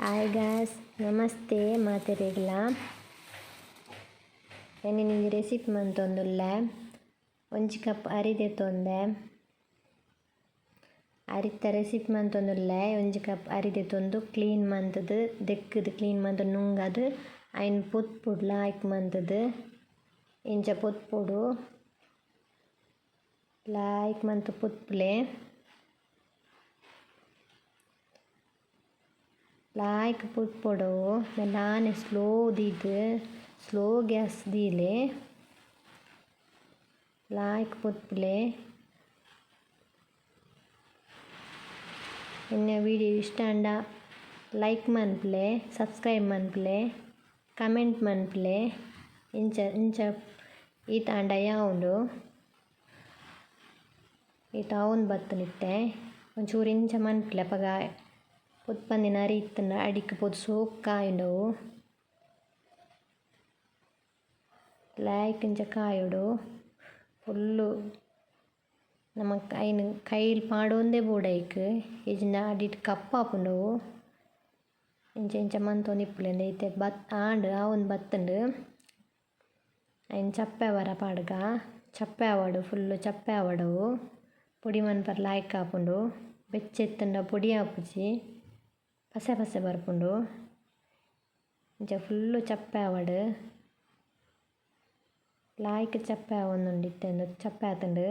Hi Gauss ನಮಸ್ತೆ ಮಾತೆರೆಗ್ಲ ಎಣ್ಣೆ ನಿಂಗೆ ರೆಸಿಪಿ ಮಂತೊಂದುಲ್ಲ ಒಂಜಿ ಕಪ್ ಅರಿದೆ ತೊಂದೆ. ಅರಿತ ರೆಸಿಪಿ ಮಂತೊಂದುಲ್ಲ ಒಂಜಿ ಕಪ್ ಅರಿದೆ ತೊಂದು ಕ್ಲೀನ್ ಮಂತದು ದೆಕ್ಕದು ಕ್ಲೀನ್ ಮಂತ ನುಂಗದು, ಐನ್ ಪುಡ್ಲ ಹಾಕಿ ಮಂತದು ಇಂಚ ಪೊತ್ಪುಡು ಲಾಯ್ಕ್ ಮಂತ್ ಪೊತ್ಪುಲೆ ಲಾಯ್ಕ್ ಪುಟ್ಪೊಡವು ನಾನೇ ಸ್ಲೋ ದೀದ್ ಸ್ಲೋ ಗ್ಯಾಸ್ ದೀಲೆ ಲಾಯ್ಕ್ ಪೊತ್ಪುಲೆ ಎನ್ನ ವೀಡಿಯೋ ಇಷ್ಟ ಅಂಡ ಲೈಕ್ ಮನ್ಪ್ಲೆ ಸಬ್ಸ್ಕ್ರೈಬ್ ಮನ್ಪುಲೆ ಕಮೆಂಟ್ ಮನ್ಪುಲೆ ಇಂಚ ಇಂಚ ಈತ ಅಂಡ ಯಾವುದು ಈತ ಅವನ್ ಬತ್ತನಿತ್ತೆ ಒಂಚೂರು ಇಂಚ ಮನ್ಪ್ಲೆ ಅಪಗ ಪೊತ್ಪಂದಿನ ಅರಿತ್ತಂಡ ಅಡಿಕ್ ಪೊದು ಸೋಕ್ ಕಾಯುಂಡವು ಲಾಯ್ಕ್ ಇಂಚ ಕಾಯುಡು ಫುಲ್ಲು ನಮಕ್ ಐನ್ ಕೈಲ್ ಪಾಡೊಂದೆ ಬೋಡೈಕ್ ಇಜ್ಜಿಂಡ ಅಡಿಟ್ ಕಪ್ಪಾಪುಂಡವು ಇಂಚ ಇಂಚ ಮಂತೊಂದು ಇಪ್ಪುಲೆಂದೆ ಐತೆ ಬತ್ ಆಂಡ್ ಅವನ್ ಬತ್ತುಂಡು ಐನ್ ಚಪ್ಪೆ ಬರ ಪಾಡ್ಗ ಚಪ್ಪೆ ಆವಡು ಫುಲ್ಲು ಚಪ್ಪೆ ಆವಡವು ಪೊಡಿ ಮನ್ಪರ್ ಲಾಯ್ಕ್ ಆಪುಂಡು ಬೆಚ್ಚೆತ್ತುಂಡ ಪೊಡಿ ಆಪುಜಿ ಪಸೆ ಬರ್ಪುಂಡು ಇಂಚ ಫುಲ್ಲು ಚಪ್ಪೆ ಆವಡ್ ಲಾಯ್ಕ್ ಚಪ್ಪೆ ಆವೊಂದುಂಡು ಇತ್ತೆಂದು ಚಪ್ಪೆ ಆತುಂಡು.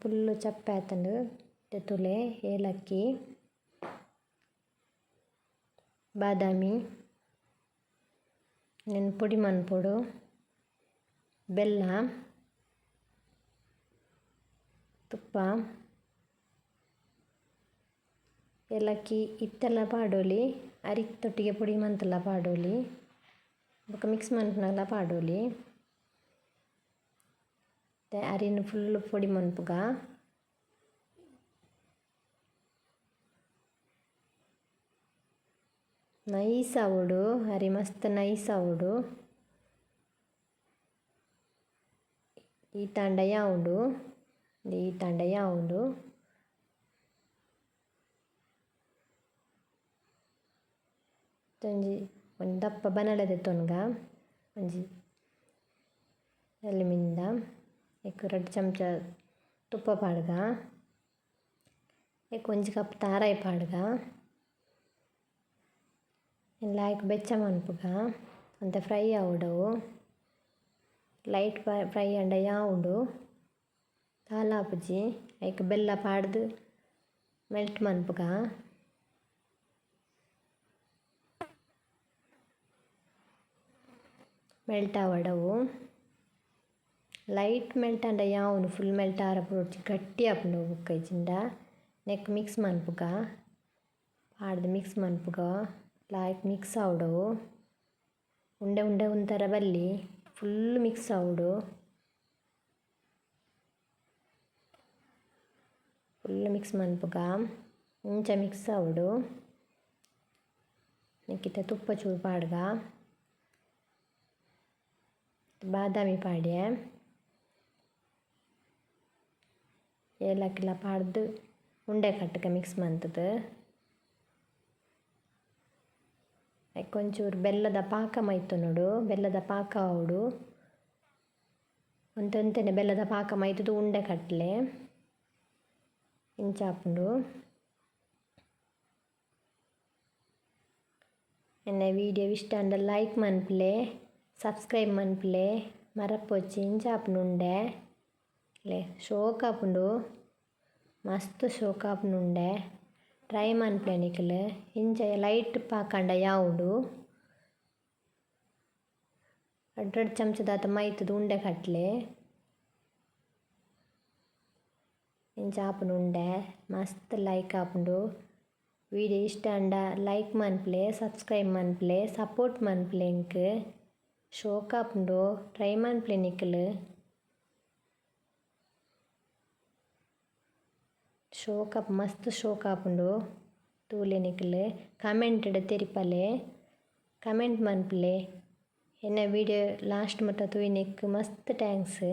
ಫುಲ್ಲು ಚಪ್ಪೆ ಆತುಂಡು. ತುಲೆ, ಏಲಕ್ಕಿ, ಬಾದಾಮಿ ನೆನ್ ಪುಡಿ ಮನ್ಪುಡು, ಬೆಲ್ಲ, ತುಪ್ಪ. ಏಲಕ್ಕಿ ಇತ್ತೆಲ್ಲ ಪಾಡೋಲಿ ಅರಿತ್ತೊಟ್ಟಿಗೆ ಪುಡಿ ಮಂತಲ್ಲ ಪಾಡೋಲಿ ಬೊಕ ಮಿಕ್ಸ್ ಮನ್ಪುನಲ ಪಾಡೋಲಿ ಅರಿನ ಫುಲ್ ಪುಡಿ ಮನ್ಪುಗ ನೈಸ್ ಅವಡು ಅರಿ ಮಸ್ತ್ ನೈಸ್ ಅವಡು ಈ ತಾಂಡ ಯಾವುದು ಈ ತಾಂಡ ಯಾವುದು ಒಂಜಿ ಒಂಜಿ ದಪ್ಪ ಬನಳ ದೆತ್ತೊನ್ಗ ಒಂಜಿ ಎಲ್ಲಿ ಮಿಂದ ಎಕ್ಕು ರಡ್ಡ್ ಚಮಚ ತುಪ್ಪ ಪಾಡ್ಗ ಎಕ್ಕು ಒಂಜಿ ಕಪ್ ತಾರಾಯಿ ಪಾಡ್ಗ ಲಾಯ್ಕ್ ಬೆಚ್ಚ ಮನ್ಪುಗ ಅಂತೆ ಫ್ರೈ ಆವೊಡವು ಲೈಟ್ ಫ್ರೈ ಆಂಡ ಯಾವುದು ತಾಲಾಪುಜಿ ಐಕ್ ಬೆಲ್ಲ ಪಾಡ್ದು ಮೆಲ್ಟ್ ಮನ್ಪುಗ ಮೆಲ್ಟ್ ಆವಡವು ಲೈಟ್ ಮೆಲ್ಟ್ ಆಂಡ ಯಾವನು ಫುಲ್ ಮೆಲ್ಟ್ ಆರಪುಡು ಗಟ್ಟಿ ಆಪುಂಡು ಬೊಕ್ಕ ಇಜ್ಜಿಂಡ ನೆಕ್ ಮಿಕ್ಸ್ ಮನ್ಪುಗ ಪಾಡ್ದ್ ಮಿಕ್ಸ್ ಮನ್ಪುಗ ಲಾಯ್ಕ್ ಮಿಕ್ಸ್ ಆವಡವು ಉಂಡೆ ಉಂಡೆ ಉಂತರ ಬಲ್ಲಿ ಫುಲ್ ಮಿಕ್ಸ್ ಆವಡು ಫುಲ್ ಮಿಕ್ಸ್ ಮನ್ಪುಗ ಇಂಚ ಮಿಕ್ಸ್ ಆವಡು ನೆಕ್ಕಿತ ತುಪ್ಪ ಚೂರು ಪಾಡ್ಗ ಬಾದಾಮಿ ಪಾಡ್ಯ. ಏಲಕ್ಕಿಲ ಪಾಡ್ದು ಉಂಡೆ ಕಟ್ಟಗ ಮಿಕ್ಸ್ ಐ ಒಂಚೂರು ಬೆಲ್ಲದ ಪಾಕ ಮೈತುನೊಡು ಬೆಲ್ಲದ ಪಾಕ ಅವಡು ಒಂತೆಂತೆನೆ ಬೆಲ್ಲದ ಪಾಕ ಮೈತುದು ಉಂಡೆ ಕಟ್ಲೆ. ಇಂಚಾಪುಂಡು ಎನ್ನ ವೀಡಿಯೋ ಇಷ್ಟ ಅಂದ್ರೆ ಲೈಕ್ ಮನ್ಪುಲೆ. ಸಬ್ಸ್ಕ್ರೈಬ್ ಮನ್ಪುಲೆ ಮರಪೊಚ್ಚಿ ಇಂಚಾಪುನುಂಡೆ ಲೇ ಶೋಕ್ ಆಪುಂಡು ಮಸ್ತ್ ಶೋಕ್ ಆಪುನುಂಡೆ ಟ್ರೈ ಮನ್ಪುಲೆ ನಿಕುಲು ಇಂಚ ಲೈಟ್ ಪಾಕಂಡ ಯಾವುದು ರಡ್ಡ್ ರಡ್ಡ್ ಚಮಚದಾತ ಮೈತುದು ಉಂಡೆ ಕಟ್ಲೆ ಇಂಚ ಆಪುಂಡು ಉಂಡೆ ಮಸ್ತ್ ಲೈಕ್ ಆಪುಂಡು ವೀಡಿಯೋ ಇಷ್ಟ ಅಂಡ ಲೈಕ್ ಮನ್ಪುಲೆ ಸಬ್ಸ್ಕ್ರೈಬ್ ಮನ್ಪುಲೆ ಸಪೋರ್ಟ್ ಮನ್ಪುಲೆ ಎಂಕ್ ಶೋಕ್ ಆಪುಂಡು ಟ್ರೈ ಮನ್ಪುಲೆ ನಿಕುಲು ಶೋಕ್ ಆಪ್ ಮಸ್ತ್ ಶೋಕ್ ಆಪುಂಡು ತೂಲೆ ನಿಕುಲು ಕಮೆಂಟ್ಡ್ ತೆರಿಪಲೆ ಕಮೆಂಟ್ ಮನ್ಪುಲೆ ಎನ್ನ ವೀಡಿಯೋ ಲಾಸ್ಟ್ ಮಟ್ಟ ತೂಯಿನಿಕ್ ಮಸ್ತ್ ಥ್ಯಾಂಕ್ಸ್